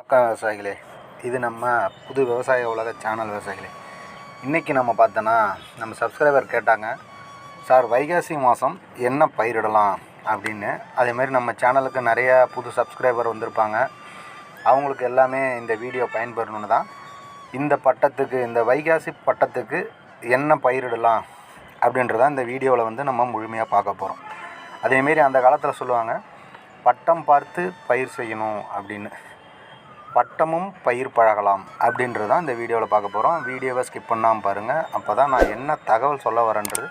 வணக்கம் விவசாயிகளே இது நம்ம புது விவசாய உலக சேனல் விவசாயிகளே. இன்றைக்கி நம்ம பார்த்தோன்னா நம்ம சப்ஸ்கிரைபர் கேட்டாங்க சார் வைகாசி மாதம் என்ன பயிரிடலாம் அப்படின்னு. அதேமாரி நம்ம சேனலுக்கு நிறையா புது சப்ஸ்கிரைபர் வந்திருப்பாங்க. அவங்களுக்கு எல்லாமே இந்த வீடியோ பயன்பெறணுன்னு தான். இந்த பட்டத்துக்கு இந்த வைகாசி பட்டத்துக்கு என்ன பயிரிடலாம் அப்படின்றத இந்த வீடியோவில் வந்து நம்ம முழுமையாக பார்க்க போகிறோம் அதேமாரி அந்த காலத்தில் சொல்லுவாங்க பட்டம் பார்த்து பயிர் செய்யணும் அப்படின்னு. பட்டமும் பயிர் பழகலாம் அப்படின்றது தான் இந்த வீடியோவில் பார்க்க போகிறோம். வீடியோவை ஸ்கிப் பண்ணாமல் பாருங்கள் அப்போ தான் நான் என்ன தகவல் சொல்ல வரேன்றது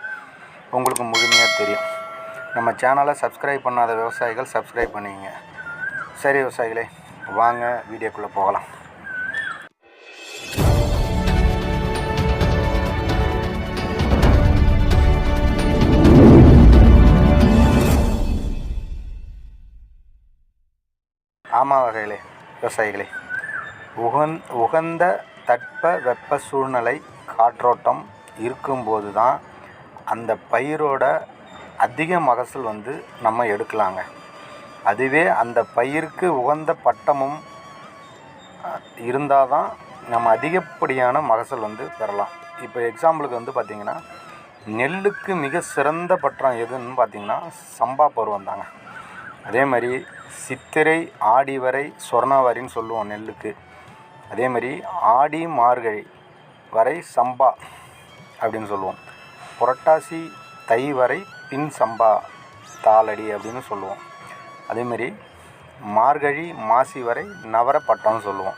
உங்களுக்கு முழுமையாக தெரியும். நம்ம சேனலை சப்ஸ்கிரைப் பண்ணாத விவசாயிகள் சப்ஸ்கிரைப் பண்ணிங்க. சரி விவசாயிகளே வாங்க வீடியோக்குள்ளே போகலாம். ஆமாம் வகைகளே விவசாயிகளே. உகந் உகந்த தட்ப வெப்ப சூழ்நிலை காற்றோட்டம் இருக்கும்போது தான் அந்த பயிரோட அதிக மகசூல் வந்து நம்ம எடுக்கலாங்க. அதுவே அந்த பயிருக்கு உகந்த பட்டமும் இருந்தால் தான் நம்ம அதிகப்படியான மகசூல் வந்து பெறலாம். இப்போ எக்ஸாம்பிளுக்கு வந்து பார்த்திங்கன்னா நெல்லுக்கு மிக சிறந்த பட்டம் எதுன்னு பார்த்திங்கன்னா சம்பா பருவம் தாங்க. அதே மாதிரி சித்திரை ஆடி வரை சொர்ணவாரின்னு சொல்லுவோம் நெல்லுக்கு. அதே மாதிரி ஆடி மார்கழி வரை சம்பா அப்படின்னு சொல்லுவோம். புரட்டாசி தை வரை பின் சம்பா தாளடி அப்படின்னு சொல்லுவோம். அதேமாரி மார்கழி மாசி வரை நவரப்பட்டம்னு சொல்லுவோம்.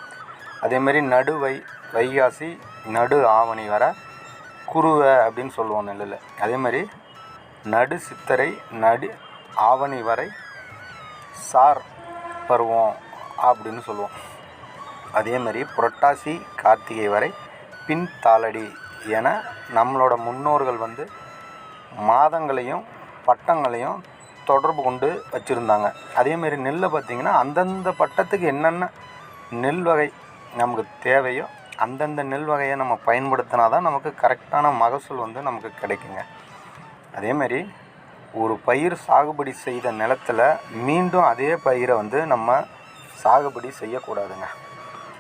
அதேமாரி நடு வை வைகாசி நடு ஆவணி வரை குருவை அப்படின்னு சொல்லுவோம் நெல்லில். அதேமாதிரி நடு சித்தரை நடு ஆவணி வரை சார் பருவம் அப்படின்னு சொல்லுவோம். அதேமாரி புரட்டாசி கார்த்திகை வரை பின் தாளடி என நம்மளோட முன்னோர்கள் வந்து மாதங்களையும் பட்டங்களையும் தொடர்பு கொண்டு வச்சுருந்தாங்க. அதேமாரி நெல்லை பார்த்திங்கன்னா அந்தந்த பட்டத்துக்கு என்னென்ன நெல் வகை நமக்கு தேவையோ அந்தந்த நெல் வகையை நம்ம பயன்படுத்தினா தான் நமக்கு கரெக்டான மகசூல் வந்து நமக்கு கிடைக்குங்க. அதேமாரி ஒரு பயிர் சாகுபடி செய்த நிலத்தில் மீண்டும் அதே பயிரை வந்து நம்ம சாகுபடி செய்யக்கூடாதுங்க.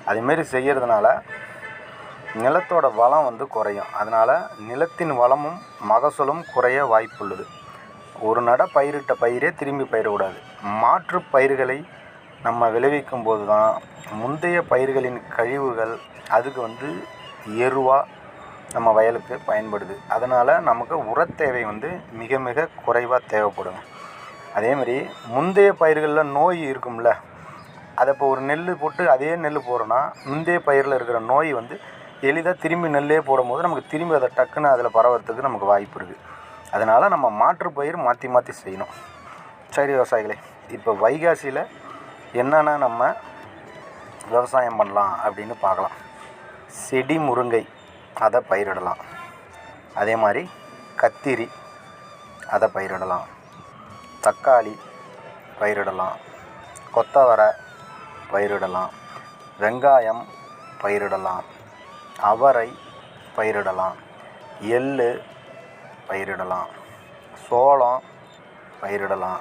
அதேமாரி செய்கிறதுனால நிலத்தோட வளம் வந்து குறையும். அதனால் நிலத்தின் வளமும் மகசூலும் குறைய வாய்ப்புள்ளது. ஒரு நட பயிரிட்ட பயிரே திரும்பி பயிரக்கூடாது. மாற்று பயிர்களை நம்ம விளைவிக்கும் போது தான் முந்தைய பயிர்களின் கழிவுகள் அதுக்கு வந்து எருவாக நம்ம வயலுக்கு பயன்படுது. அதனால் நமக்கு உரத் தேவை வந்து மிக மிக குறைவாக தேவைப்படுங்க. அதேமாரி முந்தைய பயிர்களில் நோய் இருக்கும்ல அதை இப்போ ஒரு நெல் போட்டு அதே நெல் போடுறோன்னா முந்தைய பயிரில் இருக்கிற நோய் வந்து எளிதாக திரும்பி நெல்லே போடும்போது நமக்கு திரும்பி அதை டக்குன்னு அதில் பரவறதுக்கு நமக்கு வாய்ப்பு இருக்குது அதனால் நம்ம மாற்று பயிர் மாற்றி மாற்றி செய்யணும். சரி விவசாயிகளே இப்போ வைகாசியில் என்னென்ன நம்ம விவசாயம் பண்ணலாம் அப்படின்னு பார்க்கலாம். செடி முருங்கை. அதை பயிரிடலாம். அதே மாதிரி கத்திரி அதை பயிரிடலாம். தக்காளி பயிரிடலாம். கொத்தவரை பயிரிடலாம். வெங்காயம் பயிரிடலாம். அவரை பயிரிடலாம். எள் பயிரிடலாம். சோளம் பயிரிடலாம்.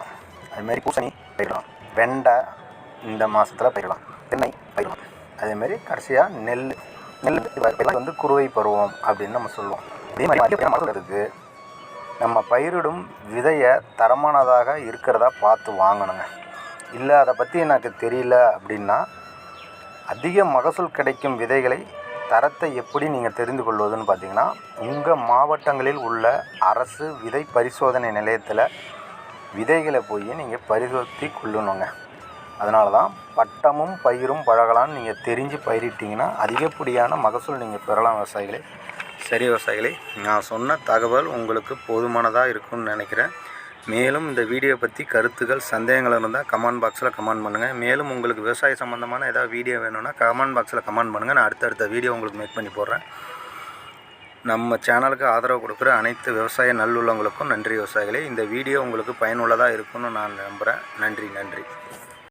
அதுமாரி பூசணி பயிரிடலாம். வெண்டை இந்த மாதத்தில் பயிரிடலாம். தென்னை பயிரிடலாம். அதேமாரி கடைசியாக நெல் நெல் வந்து குறுவை பருவம் அப்படின்னு நம்ம சொல்லுவோம். அதே மாதிரி இருக்கு இருக்குது. நம்ம பயிரிடும் விதையை தரமானதாக இருக்கிறதா பார்த்து வாங்கணுங்க. இல்லை அதை பற்றி எனக்கு தெரியல அப்படின்னா அதிக மகசூல் கிடைக்கும் விதைகளை தரத்தை எப்படி நீங்கள் தெரிந்து கொள்வதுன்னு பார்த்தீங்கன்னா உங்கள் மாவட்டங்களில் உள்ள அரசு விதை பரிசோதனை நிலையத்தில் விதைகளை போய் நீங்கள் பரிசோதித்து கொள்ளணுங்க. அதனால தான் பட்டமும் பயிரும் பழகலாம்னு நீங்கள் தெரிஞ்சு பயிரிட்டிங்கன்னா அதிகப்படியான மகசூல் நீங்கள் பெறலாம் விவசாயிகளே. சரி விவசாயிகளே நான் சொன்ன தகவல் உங்களுக்கு போதுமானதாக இருக்கும்னு நினைக்கிறேன். மேலும் இந்த வீடியோ பற்றி கருத்துக்கள் சந்தேகங்கள் இருந்தால் கமெண்ட் பாக்ஸில் கமெண்ட் பண்ணுங்கள் மேலும் உங்களுக்கு விவசாய சம்மந்தமான ஏதாவது வீடியோ வேணும்னா கமெண்ட் பாக்ஸில் கமெண்ட் பண்ணுங்கள் நான் அடுத்தடுத்த வீடியோ உங்களுக்கு மேக் பண்ணி போடுறேன். நம்ம சேனலுக்கு ஆதரவு கொடுக்குற அனைத்து விவசாய நல்லுள்ளவங்களுக்கும் நன்றி விவசாயிகளே. இந்த வீடியோ உங்களுக்கு பயனுள்ளதாக இருக்கும்னு நான் நம்புகிறேன் நன்றி நன்றி.